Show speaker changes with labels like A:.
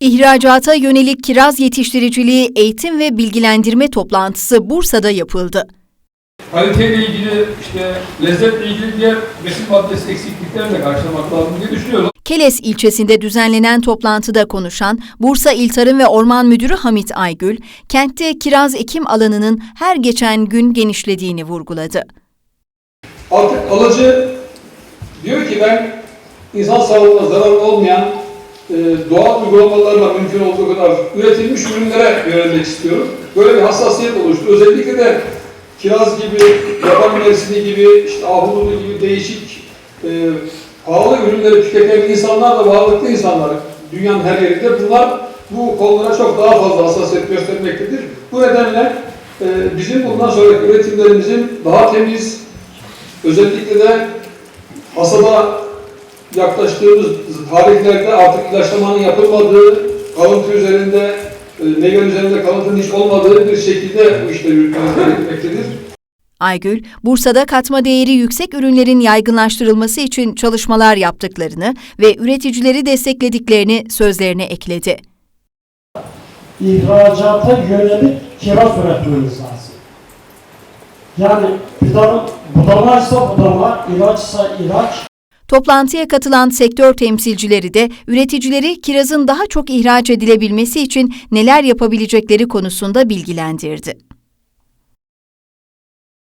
A: İhracata yönelik kiraz yetiştiriciliği eğitim ve bilgilendirme toplantısı Bursa'da yapıldı.
B: kaliteyle ilgili, işte lezzetle ilgili diğer besin maddesi eksikliklerini de karşılamak lazım diye düşünüyorum.
A: Keles ilçesinde düzenlenen toplantıda konuşan Bursa İl Tarım ve Orman Müdürü Hamit Aygül, kentte kiraz ekim alanının her geçen gün genişlediğini vurguladı.
B: Artık alıcı diyor ki ben insan sağlığına zararlı olmayan e, doğal uygulamalarla mümkün olduğu kadar üretilmiş ürünlere yönelmek istiyorum. Böyle bir hassasiyet oluştu. Özellikle de kiraz gibi, yaban mersini gibi, işte ahudulu gibi değişik e, pahalı ürünleri tüketen insanlar da varlıklı insanlar dünyanın her yerinde. Bunlar bu konulara çok daha fazla hassasiyet göstermektedir. Bu nedenle e, bizim bundan sonraki üretimlerimizin daha temiz, Özellikle de hasada yaklaştığımız tarihlerde artık ilaçlamanın yapılmadığı, kalıntı üzerinde, e, meyve üzerinde kalıntının hiç olmadığı bir şekilde bu işleri yürütmemiz gerekmektedir.
A: Aygül, Bursa'da katma değeri yüksek ürünlerin yaygınlaştırılması için çalışmalar yaptıklarını ve üreticileri desteklediklerini sözlerine ekledi.
C: ihracata yönelik kiraz üretmemiz lazım. Yani budama, budamaysa budama, ilaçsa ilaç,
A: Toplantıya katılan sektör temsilcileri de üreticileri kirazın daha çok ihraç edilebilmesi için neler yapabilecekleri konusunda bilgilendirdi.